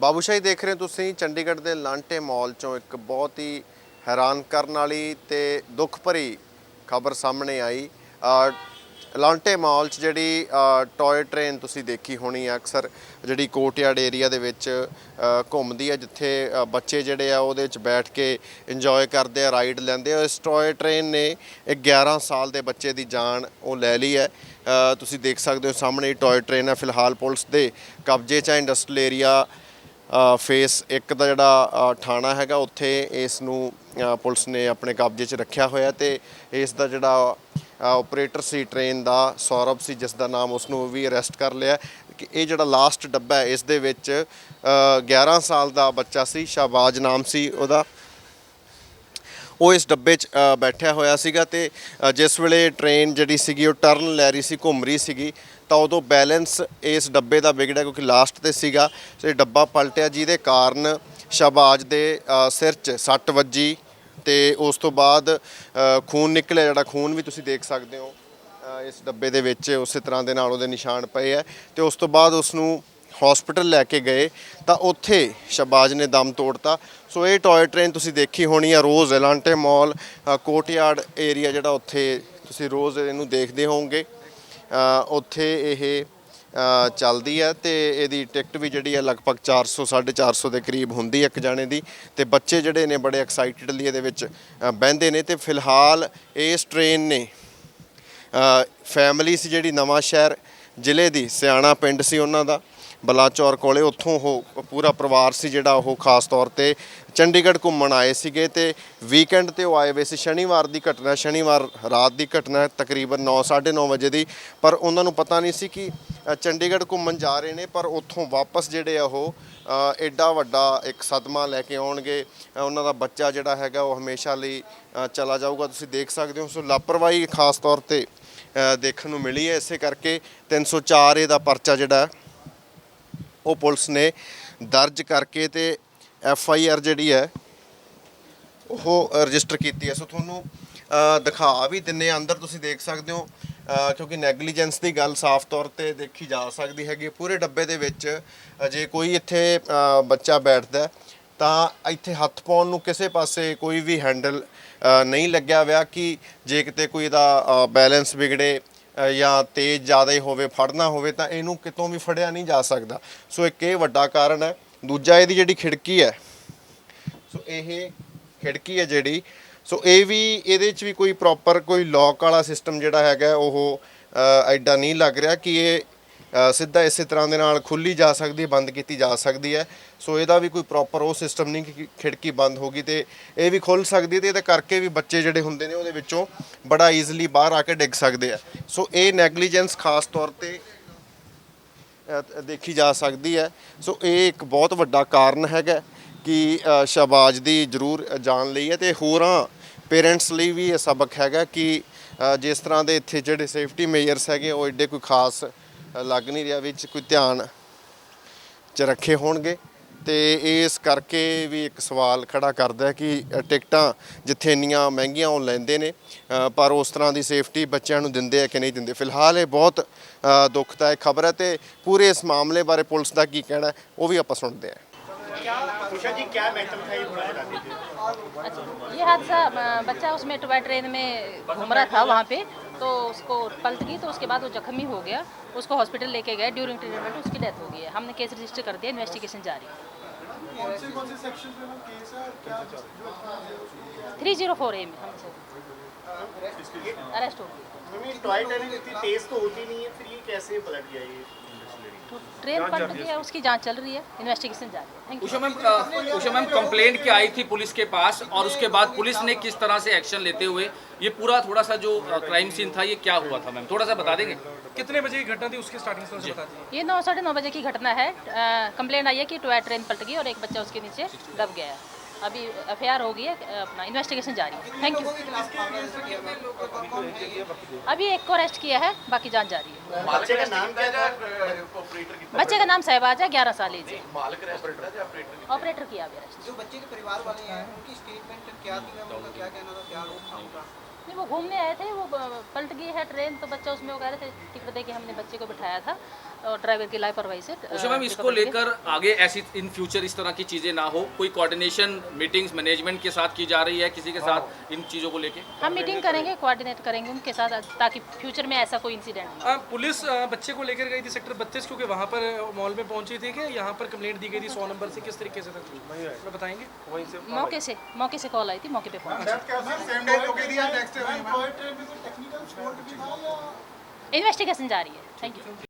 ਬਾਬੂਸ਼ਾਹੀ ਦੇਖ ਰਹੇ ਹੋ ਤੁਸੀਂ ਚੰਡੀਗੜ੍ਹ ਦੇ ਲਾਂਟੇ ਮਾਲ ਚੋਂ ਇੱਕ ਬਹੁਤ ਹੀ ਹੈਰਾਨ ਕਰਨ ਵਾਲੀ ਤੇ ਦੁੱਖ ਭਰੀ ਖਬਰ ਸਾਹਮਣੇ ਆਈ। ਲਾਂਟੇ ਮਾਲ 'ਚ ਜਿਹੜੀ ਅ, ਟੌਏ ਟ੍ਰੇਨ ਤੁਸੀਂ ਦੇਖੀ ਹੋਣੀ ਆ ਅਕਸਰ ਜਿਹੜੀ ਕੋਟਯਾਰਡ ਏਰੀਆ ਦੇ ਵਿੱਚ ਘੁੰਮਦੀ ਆ ਜਿੱਥੇ ਬੱਚੇ ਜਿਹੜੇ ਆ ਉਹਦੇ ਵਿੱਚ ਬੈਠ ਕੇ ਇੰਜੋਏ ਕਰਦੇ ਆ ਰਾਈਡ ਲੈਂਦੇ ਆ। ਇਸ ਟੌਏ ਟ੍ਰੇਨ ਨੇ ਇੱਕ 11 ਸਾਲ ਦੇ ਬੱਚੇ ਦੀ ਜਾਨ ਉਹ ਲੈ ਲਈ ਹੈ। ਤੁਸੀਂ ਦੇਖ ਸਕਦੇ ਹੋ ਸਾਹਮਣੇ ਟੌਏ ਟ੍ਰੇਨ ਹੈ ਫਿਲਹਾਲ ਪੁਲਿਸ ਦੇ ਕਬਜ਼ੇ 'ਚ ਹੈ ਇੰਡਸਟਰੀਅਲ ਏਰੀਆ ਫੇਸ ਇੱਕ ਦਾ ਜਿਹੜਾ ਥਾਣਾ ਹੈਗਾ ਉੱਥੇ ਇਸ ਨੂੰ ਪੁਲਿਸ ਨੇ ਆਪਣੇ ਕਬਜ਼ੇ 'ਚ ਰੱਖਿਆ ਹੋਇਆ ਤੇ ਇਸ ਦਾ ਜਿਹੜਾ ਆਪਰੇਟਰ ਸੀ ਟ੍ਰੇਨ ਦਾ ਸੌਰਭ ਸੀ ਜਿਸ ਦਾ ਨਾਮ ਉਸ ਨੂੰ ਵੀ ਅਰੈਸਟ ਕਰ ਲਿਆ। ਕਿ ਇਹ ਜਿਹੜਾ ਲਾਸਟ ਡੱਬਾ ਹੈ ਇਸ ਦੇ ਵਿੱਚ ਅ, 11 ਸਾਲ ਦਾ ਬੱਚਾ ਸੀ ਸ਼ਾਬਾਜ ਨਾਮ ਸੀ ਉਹਦਾ। ਉਹ ਇਸ ਡੱਬੇ 'ਚ ਅ, ਬੈਠਿਆ ਹੋਇਆ ਸੀਗਾ ਤੇ ਅ, ਜਿਸ ਵੇਲੇ ਟ੍ਰੇਨ ਜਿਹੜੀ ਸੀਗੀ ਉਹ ਟਰਨ ਲੈ ਰਹੀ ਸੀ ਘੁੰਮ ਰਹੀ ਸੀਗੀ ਤਾਂ ਉਦੋਂ ਬੈਲੈਂਸ ਇਸ ਡੱਬੇ ਦਾ ਵਿਗੜਿਆ ਕਿਉਂਕਿ ਲਾਸਟ ਤੇ ਸੀਗਾ ਤੇ ਡੱਬਾ ਪਲਟਿਆ ਜਿਹਦੇ ਕਾਰਨ ਸ਼ਾਬਾਜ ਦੇ ਅ, ਸਿਰ 'ਚ ਸੱਟ ਵੱਜੀ ਤੇ ਉਸ ਤੋਂ ਬਾਅਦ ਅ, ਖੂਨ ਨਿਕਲਿਆ ਜਿਹੜਾ ਖੂਨ ਵੀ ਤੁਸੀਂ ਦੇਖ ਸਕਦੇ ਹੋ ਅ, ਇਸ ਡੱਬੇ ਦੇ ਵਿੱਚ ਉਸੇ ਤਰ੍ਹਾਂ ਦੇ ਨਾਲ ਉਹਦੇ ਨਿਸ਼ਾਨ ਪਏ ਆ ਤੇ ਉਸ ਤੋਂ ਬਾਅਦ ਉਸ ਨੂੰ ਹਸਪੀਟਲ ਲੈ ਕੇ ਗਏ ਤਾਂ ਉੱਥੇ ਸ਼ਬਾਜ ਨੇ ਦਮ ਤੋੜਤਾ। ਸੋ ਇਹ ਟੌਏ ਟ੍ਰੇਨ ਤੁਸੀਂ ਦੇਖੀ ਹੋਣੀ ਆ, ਰੋਜ਼ ਐਲਾਂਟੇ ਮਾਲ ਕੋਟਯਾਰਡ ਏਰੀਆ ਜਿਹੜਾ ਉੱਥੇ ਤੁਸੀਂ ਰੋਜ਼ ਇਹਨੂੰ ਦੇਖਦੇ ਹੋਵੋਗੇ। ਉੱਥੇ ਇਹ ਚੱਲਦੀ ਹੈ ਤੇ ਇਹਦੀ ਟਿਕਟ ਵੀ ਜਿਹੜੀ ਹੈ ਲਗਭਗ 400 450 ਦੇ ਕਰੀਬ ਹੁੰਦੀ ਹੈ ਇੱਕ ਜਾਣੇ ਦੀ। ਤੇ ਬੱਚੇ ਜਿਹੜੇ ਨੇ ਬੜੇ ਐਕਸਾਈਟਡਲੀ ਇਹਦੇ ਵਿੱਚ ਬਹਿੰਦੇ ਨੇ ਤੇ ਫਿਲਹਾਲ ਇਸ ਟ੍ਰੇਨ ਨੇ ਫੈਮਿਲੀ ਸੀ ਜਿਹੜੀ ਨਵਾਂ ਸ਼ਹਿਰ ਜ਼ਿਲ੍ਹੇ ਦੀ ਸਿਆਣਾ ਪਿੰਡ ਸੀ ਉਹਨਾਂ ਦਾ ਬਲਾਚੌਰ ਕੋਲੇ। ਉੱਥੋਂ ਉਹ ਪੂਰਾ ਪਰਿਵਾਰ ਸੀ ਜਿਹੜਾ ਉਹ ਖਾਸ ਤੌਰ ਤੇ ਚੰਡੀਗੜ੍ਹ ਘੁੰਮਣ ਆਏ ਸੀਗੇ ਤੇ ਵੀਕਐਂਡ ਤੇ ਉਹ ਆਏ ਹੋਏ ਸੀ। ਸ਼ਨੀਵਾਰ ਦੀ ਘਟਨਾ ਸ਼ਨੀਵਾਰ ਰਾਤ ਦੀ ਘਟਨਾ ਹੈ, ਤਕਰੀਬਨ 9:30 ਵਜੇ ਦੀ। ਪਰ ਉਹਨਾਂ ਨੂੰ ਪਤਾ ਨਹੀਂ ਸੀ ਕਿ ਚੰਡੀਗੜ੍ਹ ਘੁੰਮਣ ਜਾ ਰਹੇ ਨੇ, ਪਰ ਉੱਥੋਂ ਵਾਪਸ ਜਿਹੜੇ ਆ ਉਹ ਐਡਾ ਵੱਡਾ ਇੱਕ ਸਦਮਾ ਲੈ ਕੇ ਆਉਣਗੇ। ਉਹਨਾਂ ਦਾ ਬੱਚਾ ਜਿਹੜਾ ਹੈਗਾ ਉਹ ਹਮੇਸ਼ਾ ਲਈ ਚਲਾ ਜਾਊਗਾ। ਤੁਸੀਂ ਦੇਖ ਸਕਦੇ ਹੋ, ਸੋ ਲਾਪਰਵਾਹੀ ਖਾਸ ਤੌਰ ਤੇ ਦੇਖਣ ਨੂੰ ਮਿਲੀ ਹੈ। ਇਸੇ ਕਰਕੇ 304 ਏ ਦਾ ਪਰਚਾ ਜਿਹੜਾ, ਉਹ ਪੁਲਿਸ ਨੇ ਦਰਜ ਕਰਕੇ ਤੇ ਐਫ ਆਈ ਆਰ ਜਿਹੜੀ ਹੈ, ਉਹ ਰਜਿਸਟਰ ਕੀਤੀ ਹੈ। ਸੋ ਤੁਹਾਨੂੰ ਦਿਖਾ ਵੀ ਦਿੰਨੇ ਆ। ਅੰਦਰ ਤੁਸੀਂ ਦੇਖ ਸਕਦੇ ਹੋ ਕਿਉਂਕਿ ਨੈਗਲੀਜੈਂਸ ਦੀ ਗੱਲ ਸਾਫ਼ ਤੌਰ ਤੇ ਦੇਖੀ ਜਾ ਸਕਦੀ ਹੈਗੀ। ਪੂਰੇ ਡੱਬੇ ਦੇ ਵਿੱਚ ਜੇ ਕੋਈ ਇੱਥੇ ਬੱਚਾ ਬੈਠਦਾ ਤਾਂ ਇੱਥੇ ਹੱਥ ਪਾਉਣ ਨੂੰ ਕਿਸੇ ਪਾਸੇ ਕੋਈ ਵੀ ਹੈਂਡਲ ਨਹੀਂ ਲੱਗਿਆ ਹੋਇਆ ਕਿ ਜੇ ਕਿਤੇ ਕੋਈ ਇਹਦਾ ਬੈਲੈਂਸ ਵਿਗੜੇ ਜਾਂ ਤੇਜ਼ ਜ਼ਿਆਦਾ ਹੋਵੇ, ਫੜਨਾ ਹੋਵੇ, ਤਾਂ ਇਹਨੂੰ ਕਿਤੋਂ ਵੀ ਫੜਿਆ ਨਹੀਂ ਜਾ ਸਕਦਾ। ਸੋ ਇੱਕ ਇਹ ਵੱਡਾ ਕਾਰਨ ਹੈ। ਦੂਜਾ ਇਹਦੀ ਜਿਹੜੀ ਖਿੜਕੀ ਹੈ, ਸੋ ਇਹ ਖਿੜਕੀ ਹੈ ਜਿਹੜੀ ਸੋ ਇਹ ਵੀ ਇਹਦੇ 'ਚ ਵੀ ਕੋਈ ਪ੍ਰੋਪਰ ਕੋਈ ਲੌਕ ਵਾਲਾ ਸਿਸਟਮ ਜਿਹੜਾ ਹੈਗਾ ਉਹ ਐਡਾ ਨਹੀਂ ਲੱਗ ਰਿਹਾ ਕਿ ਇਹ ਸਿੱਧਾ ਇਸੇ ਤਰ੍ਹਾਂ ਦੇ ਨਾਲ ਖੁੱਲੀ ਜਾ ਸਕਦੀ ਹੈ ਬੰਦ ਕੀਤੀ ਜਾ ਸਕਦੀ ਹੈ। ਸੋ ਇਹਦਾ ਵੀ ਕੋਈ ਪ੍ਰੋਪਰ ਉਹ ਸਿਸਟਮ ਨਹੀਂ ਕਿ ਖਿੜਕੀ ਬੰਦ ਹੋ ਗਈ ਤੇ ਇਹ ਵੀ ਖੁੱਲ ਸਕਦੀ ਹੈ ਤੇ ਇਹਦੇ ਕਰਕੇ ਵੀ ਬੱਚੇ ਜਿਹੜੇ ਹੁੰਦੇ ਨੇ ਉਹਦੇ ਵਿੱਚੋਂ ਬੜਾ ਈਜ਼ੀਲੀ ਬਾਹਰ ਆ ਕੇ ਡਿੱਗ ਸਕਦੇ ਆ। ਸੋ ਇਹ ਨੈਗਲੀਜੈਂਸ ਖਾਸ ਤੌਰ ਤੇ ਦੇਖੀ ਜਾ ਸਕਦੀ ਹੈ। ਸੋ ਇਹ ਇੱਕ ਬਹੁਤ ਵੱਡਾ ਕਾਰਨ ਹੈਗਾ ਕਿ ਅ, ਦੀ ਜ਼ਰੂਰ ਜਾਣ ਲਈ ਹੈ ਤੇ ਹੋਰਾਂ ਪੇਰੈਂਟਸ ਲਈ ਵੀ ਇਹ ਸਬਕ ਹੈਗਾ ਕਿ ਜਿਸ ਤਰ੍ਹਾਂ ਦੇ ਇੱਥੇ ਜਿਹੜੇ ਸੇਫਟੀ ਮੇਜਰਸ ਹੈਗੇ ਉਹ ਐਡੇ ਕੋਈ ਖਾਸ ਲੱਗ ਨਹੀਂ ਰਿਹਾ ਵਿੱਚ ਕੋਈ ਧਿਆਨ ਚ ਰੱਖੇ ਹੋਣਗੇ। ਤੇ ਇਸ ਕਰਕੇ ਵੀ ਇੱਕ ਸਵਾਲ ਖੜਾ ਕਰਦਾ ਕਿ ਟਿਕਟਾਂ ਜਿੱਥੇ ਇੰਨੀਆਂ ਮਹਿੰਗੀਆਂ ਉਹ ਲੈਂਦੇ ਨੇ ਪਰ ਉਸ ਤਰ੍ਹਾਂ ਦੀ ਸੇਫਟੀ ਬੱਚਿਆਂ ਨੂੰ ਦਿੰਦੇ ਆ ਕਿ ਨਹੀਂ ਦਿੰਦੇ? ਫਿਲਹਾਲ ਇਹ ਬਹੁਤ ਅ, ਦੁਖਦਾਇਕ ਖਬਰ ਹੈ ਤੇ ਪੂਰੇ ਇਸ ਮਾਮਲੇ ਬਾਰੇ ਪੁਲਿਸ ਦਾ ਕੀ ਕਹਿਣਾ ਉਹ ਵੀ ਆਪਾਂ ਸੁਣਦੇ ਹਾਂ। उषा जी क्या मैटर था ये थोड़ा बता दीजिए अच्छा, ये हादसा बच्चा उसमें टॉय ट्रेन में घूम रहा था वहाँ पे तो उसको पलट गई तो उसके बाद वो जख्मी हो गया उसको हॉस्पिटल लेके गए ड्यूरिंग ट्रीटमेंट उसकी डेथ हो गई है। हमने केस रजिस्टर कर दिया इन्वेस्टिगेशन जारी। कौन से कौन से सेक्शन पे मैम केस है? और क्या जो थ्री ज़ीरो फोर ए में हमसे अरेस्ट हो गई टॉय ट्रेन इतनी तेज तो होती नहीं है फिर ये कैसे पलट गया ये? तो ट्रेन पलट गई है उसकी जाँच चल रही है इन्वेस्टिगेशन जा रही है thank Usha ma'am Usha ma'am complaint क्या आई थी पुलिस के पास? और उसके बाद पुलिस ने किस तरह से एक्शन लेते हुए ये पूरा थोड़ा सा जो क्राइम सीन था ये क्या हुआ था मैम? थोड़ा सा बता देंगे? कितने बजे की घटना थी? उसके स्टार्टिंग से बता ये नौ साढ़े नौ बजे की घटना है। कंप्लेंट आई है कि टॉय ट्रेन पलट गई और एक बच्चा उसके नीचे दब गया। है अभी एफ़ हो गई है अपना इन्वेस्टिगेशन जारी है। थैंक यू अभी एक को अरेस्ट किया है बाकी जाँच जारी है। बच्चे का नाम क्या बच्चे का नाम सहबाज है ग्यारह साल एज ऑपरेटर किया? अभी अरेस्ट जो बच्चे के परिवार वाले हैं उनकी स्टेटमेंट क्या थी? क्या कहना था? क्या रोक था उनका? नहीं वो घूमने आए थे वो पलट गई है ट्रेन तो बच्चा उसमें वो कह रहे थे टिकट दे के हमने बच्चे को बिठाया था और ड्राइवर की लापरवाही से उषा मैम इसको लेकर आगे ऐसी इन फ्यूचर इस तरह की चीज़ें ना हो कोई कोऑर्डिनेशन मीटिंग्स मैनेजमेंट के साथ की जा रही है किसी के साथ इन चीज़ों को लेके? हम मीटिंग करेंगे कोऑर्डिनेट करेंगे उनके साथ ताकि फ्यूचर में ऐसा कोई इंसिडेंट पुलिस बच्चे को लेकर गई थी सेक्टर बत्तीस क्योंकि वहाँ पर मॉल में पहुँची थी कि यहाँ पर कंप्लेंट दी गई थी सौ नंबर से किस तरीके से था? बताएँगे? मौके से मौके से कॉल आई थी मौके पे पहुँचे। सेम डे लोगे दिया नेक्स्ट टॉय ट्रेन में कोई टेक्निकल फॉल्ट भी था या इन्वेस्टिगेशन जारी है थैंक यू